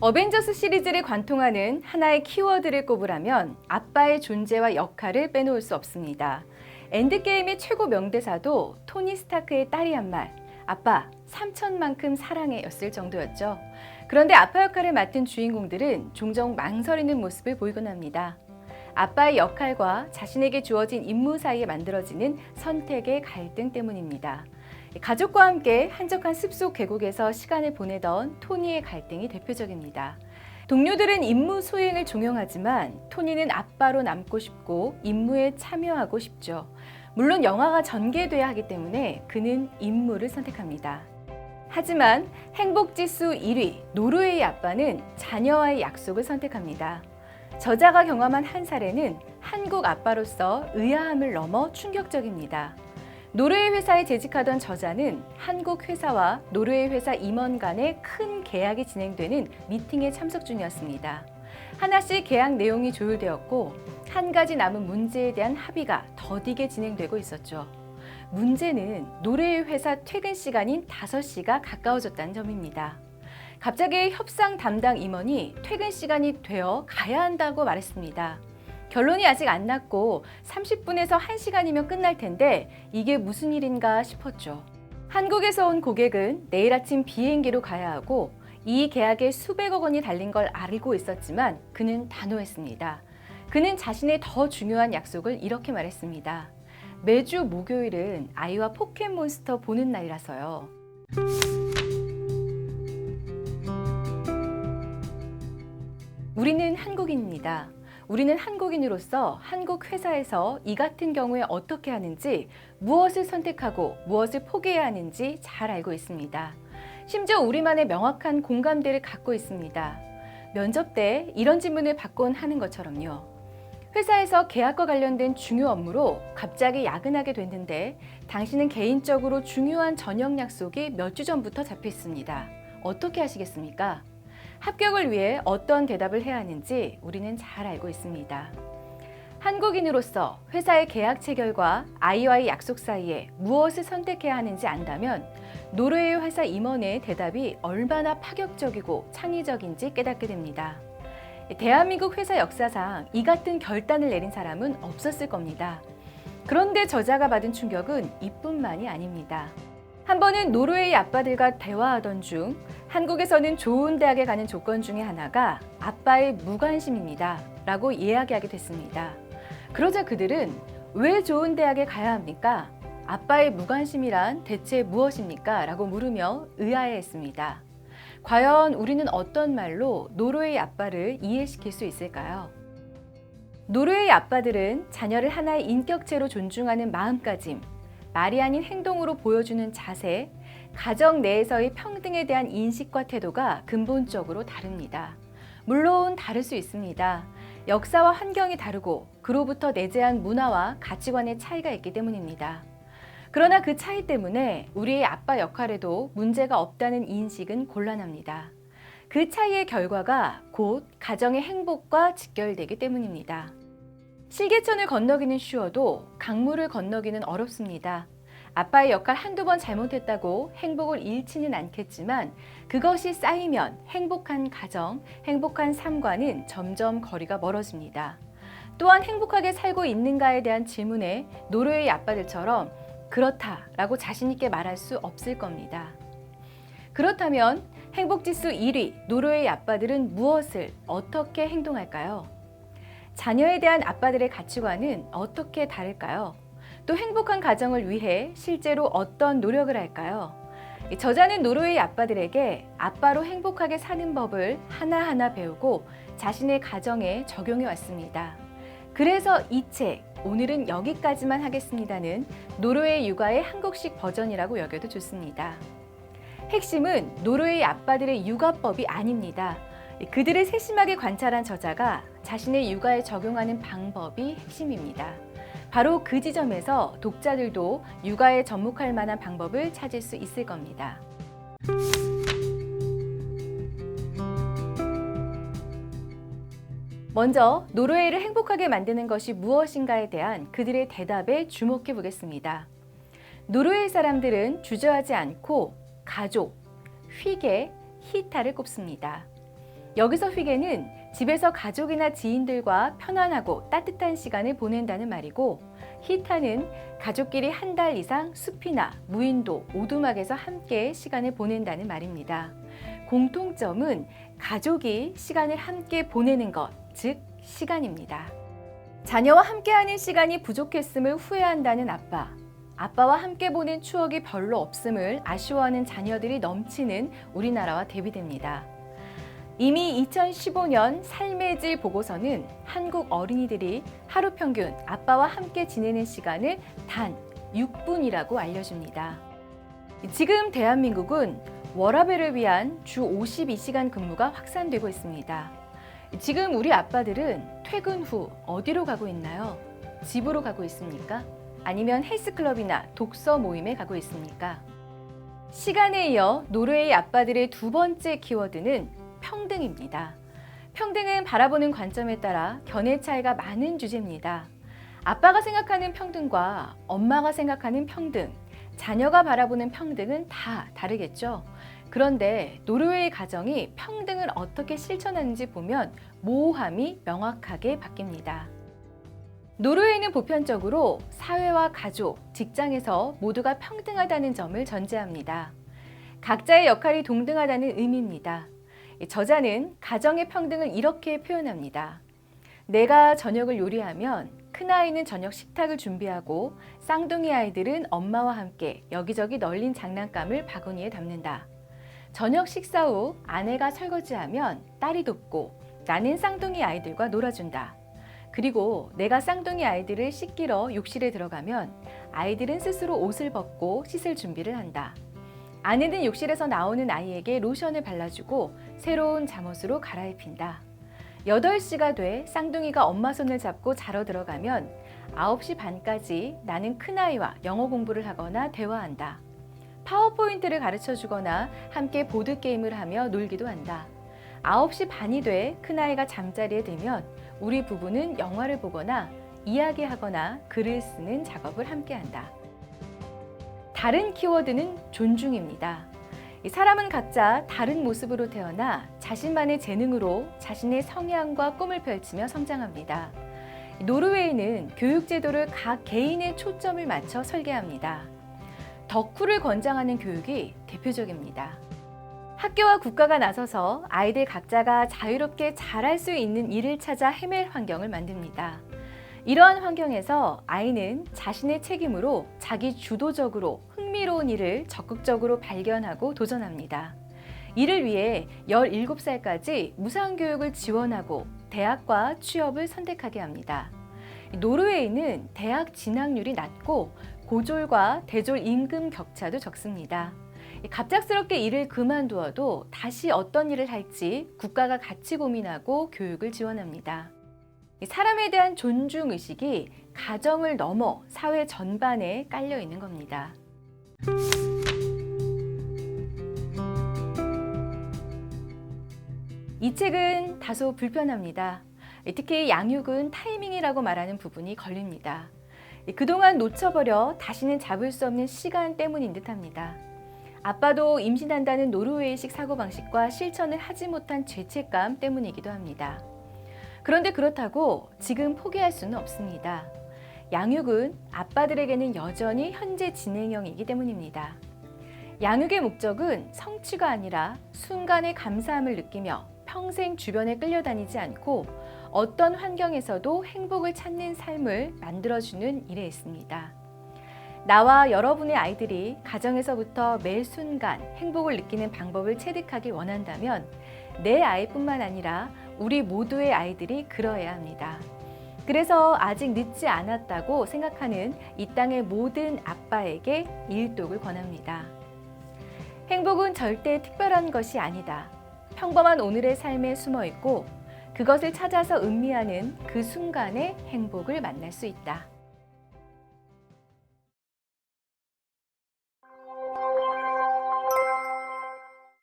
어벤져스 시리즈를 관통하는 하나의 키워드를 꼽으라면 아빠의 존재와 역할을 빼놓을 수 없습니다. 엔드게임의 최고 명대사도 토니 스타크의 딸이 한 말, 아빠, 삼천만큼 사랑해였을 정도였죠. 그런데 아빠 역할을 맡은 주인공들은 종종 망설이는 모습을 보이곤 합니다. 아빠의 역할과 자신에게 주어진 임무 사이에 만들어지는 선택의 갈등 때문입니다. 가족과 함께 한적한 습속 계곡에서 시간을 보내던 토니의 갈등이 대표적입니다. 동료들은 임무 수행을 종용하지만 토니는 아빠로 남고 싶고 임무에 참여하고 싶죠. 물론 영화가 전개돼야 하기 때문에 그는 임무를 선택합니다. 하지만 행복 지수 1위 노르웨이 아빠는 자녀와의 약속을 선택합니다. 저자가 경험한 한 사례는 한국 아빠로서 의아함을 넘어 충격적입니다. 노르웨이 회사에 재직하던 저자는 한국 회사와 노르웨이 회사 임원 간의 큰 계약이 진행되는 미팅에 참석 중이었습니다. 하나씩 계약 내용이 조율되었고 한 가지 남은 문제에 대한 합의가 더디게 진행되고 있었죠. 문제는 노르웨이 회사 퇴근 시간인 5시가 가까워졌다는 점입니다. 갑자기 협상 담당 임원이 퇴근 시간이 되어 가야 한다고 말했습니다. 결론이 아직 안 났고 30분에서 1시간이면 끝날 텐데 이게 무슨 일인가 싶었죠. 한국에서 온 고객은 내일 아침 비행기로 가야 하고 이 계약에 수백억 원이 달린 걸 알고 있었지만 그는 단호했습니다. 그는 자신의 더 중요한 약속을 이렇게 말했습니다. 매주 목요일은 아이와 포켓몬스터 보는 날이라서요. 우리는 한국인입니다. 우리는 한국인으로서 한국 회사에서 이 같은 경우에 어떻게 하는지, 무엇을 선택하고 무엇을 포기해야 하는지 잘 알고 있습니다. 심지어 우리만의 명확한 공감대를 갖고 있습니다. 면접 때 이런 질문을 받곤 하는 것처럼요. 회사에서 계약과 관련된 중요 업무로 갑자기 야근하게 됐는데 당신은 개인적으로 중요한 저녁 약속이 몇 주 전부터 잡혀 있습니다. 어떻게 하시겠습니까? 합격을 위해 어떤 대답을 해야 하는지 우리는 잘 알고 있습니다. 한국인으로서 회사의 계약 체결과 아이와의 약속 사이에 무엇을 선택해야 하는지 안다면 노르웨이 회사 임원의 대답이 얼마나 파격적이고 창의적인지 깨닫게 됩니다. 대한민국 회사 역사상 이 같은 결단을 내린 사람은 없었을 겁니다. 그런데 저자가 받은 충격은 이뿐만이 아닙니다. 한 번은 노르웨이 아빠들과 대화하던 중 한국에서는 좋은 대학에 가는 조건 중에 하나가 아빠의 무관심입니다. 라고 이야기하게 됐습니다. 그러자 그들은 왜 좋은 대학에 가야 합니까? 아빠의 무관심이란 대체 무엇입니까? 라고 물으며 의아해했습니다. 과연 우리는 어떤 말로 노르웨이 아빠를 이해시킬 수 있을까요? 노르웨이 아빠들은 자녀를 하나의 인격체로 존중하는 마음가짐, 말이 아닌 행동으로 보여주는 자세, 가정 내에서의 평등에 대한 인식과 태도가 근본적으로 다릅니다. 물론 다를 수 있습니다. 역사와 환경이 다르고 그로부터 내재한 문화와 가치관의 차이가 있기 때문입니다. 그러나 그 차이 때문에 우리의 아빠 역할에도 문제가 없다는 인식은 곤란합니다. 그 차이의 결과가 곧 가정의 행복과 직결되기 때문입니다. 실개천을 건너기는 쉬워도 강물을 건너기는 어렵습니다. 아빠의 역할 한두 번 잘못했다고 행복을 잃지는 않겠지만 그것이 쌓이면 행복한 가정, 행복한 삶과는 점점 거리가 멀어집니다. 또한 행복하게 살고 있는가에 대한 질문에 노르웨이 아빠들처럼 그렇다라고 자신있게 말할 수 없을 겁니다. 그렇다면 행복지수 1위 노르웨이 아빠들은 무엇을 어떻게 행동할까요? 자녀에 대한 아빠들의 가치관은 어떻게 다를까요? 또 행복한 가정을 위해 실제로 어떤 노력을 할까요? 저자는 노르웨이 아빠들에게 아빠로 행복하게 사는 법을 하나하나 배우고 자신의 가정에 적용해 왔습니다. 그래서 이 책, 오늘은 여기까지만 하겠습니다는 노르웨이 육아의 한국식 버전이라고 여겨도 좋습니다. 핵심은 노르웨이 아빠들의 육아법이 아닙니다. 그들을 세심하게 관찰한 저자가 자신의 육아에 적용하는 방법이 핵심입니다. 바로 그 지점에서 독자들도 육아에 접목할 만한 방법을 찾을 수 있을 겁니다. 먼저 노르웨이를 행복하게 만드는 것이 무엇인가에 대한 그들의 대답에 주목해 보겠습니다. 노르웨이 사람들은 주저하지 않고 가족, 휘게, 히타를 꼽습니다. 여기서 휘게는 집에서 가족이나 지인들과 편안하고 따뜻한 시간을 보낸다는 말이고 히타는 가족끼리 한 달 이상 숲이나 무인도, 오두막에서 함께 시간을 보낸다는 말입니다. 공통점은 가족이 시간을 함께 보내는 것, 즉 시간입니다. 자녀와 함께하는 시간이 부족했음을 후회한다는 아빠. 아빠와 함께 보낸 추억이 별로 없음을 아쉬워하는 자녀들이 넘치는 우리나라와 대비됩니다. 이미 2015년 삶의 질 보고서는 한국 어린이들이 하루 평균 아빠와 함께 지내는 시간을 단 6분이라고 알려줍니다. 지금 대한민국은 워라밸을 위한 주 52시간 근무가 확산되고 있습니다. 지금 우리 아빠들은 퇴근 후 어디로 가고 있나요? 집으로 가고 있습니까? 아니면 헬스클럽이나 독서 모임에 가고 있습니까? 시간에 이어 노르웨이 아빠들의 두 번째 키워드는 평등입니다. 평등은 바라보는 관점에 따라 견해 차이가 많은 주제입니다. 아빠가 생각하는 평등과 엄마가 생각하는 평등, 자녀가 바라보는 평등은 다 다르겠죠. 그런데 노르웨이 가정이 평등을 어떻게 실천하는지 보면 모호함이 명확하게 바뀝니다. 노르웨이는 보편적으로 사회와 가족, 직장에서 모두가 평등하다는 점을 전제합니다. 각자의 역할이 동등하다는 의미입니다. 저자는 가정의 평등을 이렇게 표현합니다. 내가 저녁을 요리하면 큰아이는 저녁 식탁을 준비하고 쌍둥이 아이들은 엄마와 함께 여기저기 널린 장난감을 바구니에 담는다. 저녁 식사 후 아내가 설거지하면 딸이 돕고 나는 쌍둥이 아이들과 놀아준다. 그리고 내가 쌍둥이 아이들을 씻기러 욕실에 들어가면 아이들은 스스로 옷을 벗고 씻을 준비를 한다. 아내는 욕실에서 나오는 아이에게 로션을 발라주고 새로운 잠옷으로 갈아입힌다. 8시가 돼 쌍둥이가 엄마 손을 잡고 자러 들어가면 9시 반까지 나는 큰아이와 영어 공부를 하거나 대화한다. 파워포인트를 가르쳐 주거나 함께 보드게임을 하며 놀기도 한다. 9시 반이 돼 큰아이가 잠자리에 들면 우리 부부는 영화를 보거나 이야기하거나 글을 쓰는 작업을 함께 한다. 다른 키워드는 존중입니다. 이 사람은 각자 다른 모습으로 태어나 자신만의 재능으로 자신의 성향과 꿈을 펼치며 성장합니다. 노르웨이는 교육 제도를 각 개인의 초점을 맞춰 설계합니다. 덕후를 권장하는 교육이 대표적입니다. 학교와 국가가 나서서 아이들 각자가 자유롭게 잘할 수 있는 일을 찾아 헤맬 환경을 만듭니다. 이러한 환경에서 아이는 자신의 책임으로 자기 주도적으로 흥미로운 일을 적극적으로 발견하고 도전합니다. 이를 위해 17살까지 무상교육을 지원하고 대학과 취업을 선택하게 합니다. 노르웨이는 대학 진학률이 낮고 고졸과 대졸 임금 격차도 적습니다. 갑작스럽게 일을 그만두어도 다시 어떤 일을 할지 국가가 같이 고민하고 교육을 지원합니다. 사람에 대한 존중 의식이 가정을 넘어 사회 전반에 깔려 있는 겁니다. 이 책은 다소 불편합니다. 특히 양육은 타이밍이라고 말하는 부분이 걸립니다. 그동안 놓쳐버려 다시는 잡을 수 없는 시간 때문인 듯 합니다. 아빠도 임신한다는 노르웨이식 사고방식과 실천을 하지 못한 죄책감 때문이기도 합니다. 그런데 그렇다고 지금 포기할 수는 없습니다. 양육은 아빠들에게는 여전히 현재 진행형이기 때문입니다. 양육의 목적은 성취가 아니라 순간의 감사함을 느끼며 평생 주변에 끌려다니지 않고 어떤 환경에서도 행복을 찾는 삶을 만들어주는 일에 있습니다. 나와 여러분의 아이들이 가정에서부터 매 순간 행복을 느끼는 방법을 체득하기 원한다면 내 아이뿐만 아니라 우리 모두의 아이들이 그러해야 합니다. 그래서 아직 늦지 않았다고 생각하는 이 땅의 모든 아빠에게 일독을 권합니다. 행복은 절대 특별한 것이 아니다. 평범한 오늘의 삶에 숨어 있고 그것을 찾아서 음미하는 그 순간에 행복을 만날 수 있다.